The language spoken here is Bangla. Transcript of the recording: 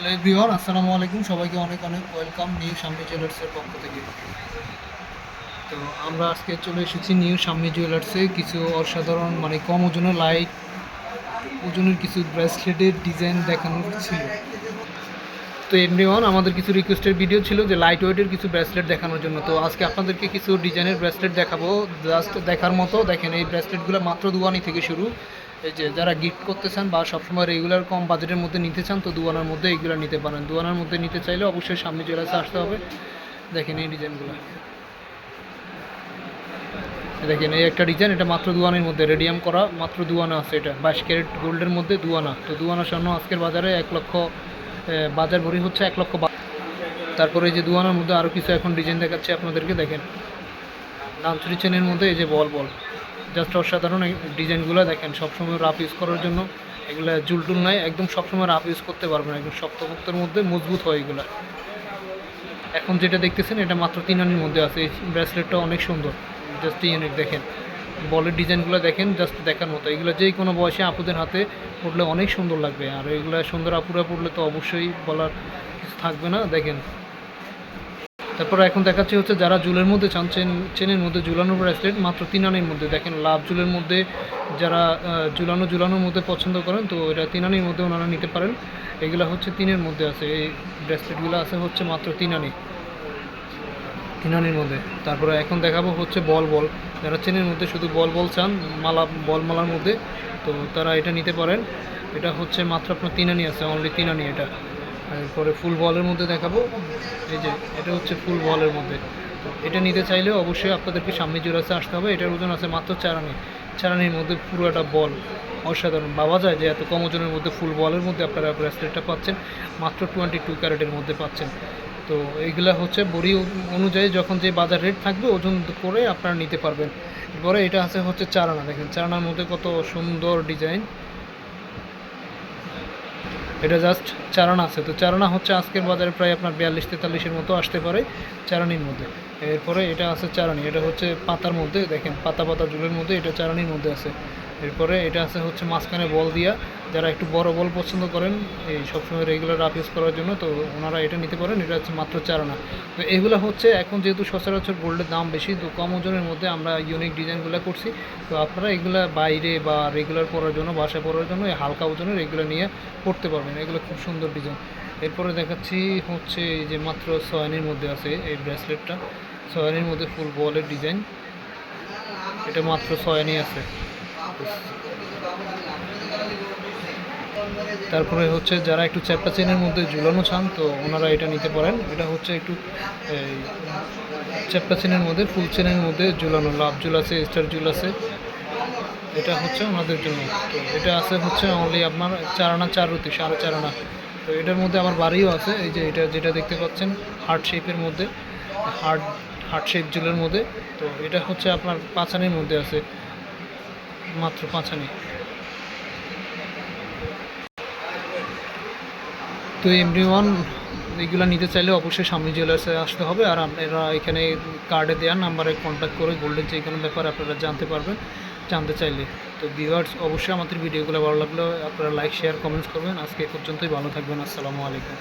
হ্যালো এভরিওয়ান, আসসালামু আলাইকুম। সবাইকে অনেক অনেক ওয়েলকাম নিউ সামনি জুয়েলার্সের পক্ষ থেকে। তো আমরা আজকে চলে এসেছি নিউ সামনি জুয়েলার্সে। কিছু অসাধারণ মানে কম ওজনের লাইট ওজনের কিছু ব্রেসলেটের ডিজাইন দেখানোর ছিল। তো এভরিওয়ান, আমাদের কিছু রিকোয়েস্টের ভিডিও ছিল যে লাইট ওয়েটের কিছু ব্রেসলেট দেখানোর জন্য। তো আজকে আপনাদেরকে কিছু ডিজাইনের ব্রেসলেট দেখাবো। জাস্ট দেখার মতো, দেখেন এই ব্রেসলেটগুলো মাত্র দুয়ানি থেকে শুরু। এই যে যারা গিফট করতে চান বা সবসময় রেগুলার কম বাজেটের মধ্যে নিতে চান, তো দুয়ানার মধ্যে এইগুলো নিতে পারেন। দুয়ানার মধ্যে নিতে চাইলে অবশ্যই সামনে জেলাসে আসতে হবে। দেখেন এই ডিজাইনগুলো। দেখেন এই একটা ডিজাইন, এটা মাত্র দুয়ানের মধ্যে রেডিয়াম করা মাত্র দুয়ানা আছে এটা। বাইশ ক্যারেট গোল্ডের মধ্যে দুয়ানা। তো দুয়ানা স্বর্ণ আজকের বাজারে এক লক্ষ বাজার ভরি হচ্ছে এক লক্ষ তারপরে এই যে দুয়ানার মধ্যে আরও কিছু এখন ডিজাইন দেখাচ্ছে আপনাদেরকে, দেখেন। ডানচুরি চেনের মধ্যে এই যে বল বল। জাস্ট অসাধারণ ডিজাইনগুলো দেখেন, সবসময় রাফ ইউজ করার জন্য। এগুলো জুলটুল নাই, একদম সবসময় রাফ ইউজ করতে পারবেন, একদম শক্তপোক্তের মধ্যে মজবুত হয় এগুলো। এখন যেটা দেখতেছেন, এটা মাত্র তিন আনির মধ্যে আছে, এই ব্রেসলেটটা অনেক সুন্দর জাস্ট ইউনিক দেখেন। বলের ডিজাইনগুলো দেখেন জাস্ট দেখার মতো। এগুলো যে কোনো বয়সে আপুদের হাতে পড়লে অনেক সুন্দর লাগবে, আর এগুলো সুন্দর আপুরা পড়লে তো অবশ্যই বলার কিছু থাকবে না, দেখেন। তারপর এখন দেখাচ্ছি হচ্ছে যারা জুলের মধ্যে চান, চেন, চেনের মধ্যে ঝুলানো ব্রেসলেট মাত্র তিন আনির মধ্যে। দেখেন, লাভ জুলের মধ্যে যারা ঝুলানো, ঝুলানোর মধ্যে পছন্দ করেন, তো এটা তিন আনির মধ্যে ওনারা নিতে পারেন। এগুলো হচ্ছে তিনের মধ্যে আছে, এই ব্রেসলেটগুলো আছে হচ্ছে মাত্র তিন আনি তিন আনির মধ্যে। তারপরে এখন দেখাবো হচ্ছে বল বল। যারা চেনের মধ্যে শুধু বল বল চান, মালা, বল মালার মধ্যে, তো তারা এটা নিতে পারেন। এটা হচ্ছে মাত্র আপনার তিন আনি আছে অনলি তিন আনি এটা। এরপরে ফুল বলের মধ্যে দেখাবো। এই যে, এটা হচ্ছে ফুল বলের মধ্যে। এটা নিতে চাইলে অবশ্যই আপনাদেরকে সামনে জোড়াতে আসতে হবে, এটার ওজন আছে মাত্র চারানি। চারানির মধ্যে পুরো একটা বল অসাধারণ। ভাবা যায় যে এত কম ওজনের মধ্যে ফুল বলের মধ্যে আপনারা ব্রেসলেটটা পাচ্ছেন, মাত্র টোয়েন্টি টু ক্যারেটের মধ্যে পাচ্ছেন। তো এইগুলা হচ্ছে বড়ি অনুযায়ী যখন যে বাজার রেট থাকবে, ওজন করে আপনারা নিতে পারবেন। এরপরে এটা আছে হচ্ছে চারানা। দেখেন, চারানার মধ্যে কত সুন্দর ডিজাইন এটা জাস্ট চারানা আছে। তো চারানা হচ্ছে আজকের বাজারে প্রায় আপনার বিয়াল্লিশ তেতাল্লিশের মতো আসতে পারে চারানির মধ্যে। এরপরে এটা আছে চারানি এটা হচ্ছে পাতার মধ্যে, দেখেন, পাতা পাতা জুলের মধ্যে এটা চারানির মধ্যে আছে। এরপরে এটা আছে হচ্ছে মাঝখানে বল দিয়া। যারা একটু বড় বল পছন্দ করেন, এই সবসময় রেগুলার আপ ইউজ করার জন্য, তো ওনারা এটা নিতে পারেন। এটা হচ্ছে মাত্র চারানা তো এগুলো হচ্ছে এখন যেহেতু সচরাচর গোল্ডের দাম বেশি, তো কম ওজনের মধ্যে আমরা ইউনিক ডিজাইনগুলো করছি। তো আপনারা এগুলো বাইরে বা রেগুলার পরার জন্য, বাসায় পরার জন্য এই হালকা ওজনের এগুলো নিয়ে পড়তে পারবেন। এগুলো খুব সুন্দর ডিজাইন এরপরে দেখাচ্ছি হচ্ছে যে মাত্র সয়ানির মধ্যে আছে এই ব্রেসলেটটা সয়ানির মধ্যে ফুল বলের ডিজাইন এটা মাত্র সয়ানি আছে। তারপরে হচ্ছে যারা একটু চ্যাপটা চেনের মধ্যে ঝুলানো চান, তো ওনারা এটা নিতে পারেন। এটা হচ্ছে একটু চ্যাপটা চেনের মধ্যে, ফুল চেনের মধ্যে ঝুলানো, লাভ ঝুল আছে, স্টার ঝুল আছে। এটা হচ্ছে ওনাদের জন্য। তো এটা আছে হচ্ছে অনলি আপনার চার আনা, চার রুটি, সাড়ে চার আনা। তো এটার মধ্যে আমার বাড়িও আছে, এই যে এটা যেটা দেখতে পাচ্ছেন হার্ট শেপের মধ্যে হার্ট হার্ট শেপ জুলের মধ্যে। তো এটা হচ্ছে আপনার পাঁচানির মধ্যে আছে। মাত্র পাঁচ পাঁচানি তো এমডি ওয়ান এগুলো নিতে চাইলে অবশ্যই সামনে জুয়েলার্সে আসতে হবে, আর আপনারা এখানে কার্ডে দেওয়া নাম্বারে কন্ট্যাক্ট করে গোল্ডের যে কোনো ব্যাপারে আপনারা জানতে পারবেন, জানতে চাইলে। তো ভিউয়ার্স অবশ্যই আমাদের ভিডিওগুলো ভালো লাগলে আপনারা লাইক শেয়ার কমেন্টস করবেন। আজকে এ পর্যন্তই, ভালো থাকবেন, আসসালামু আলাইকুম।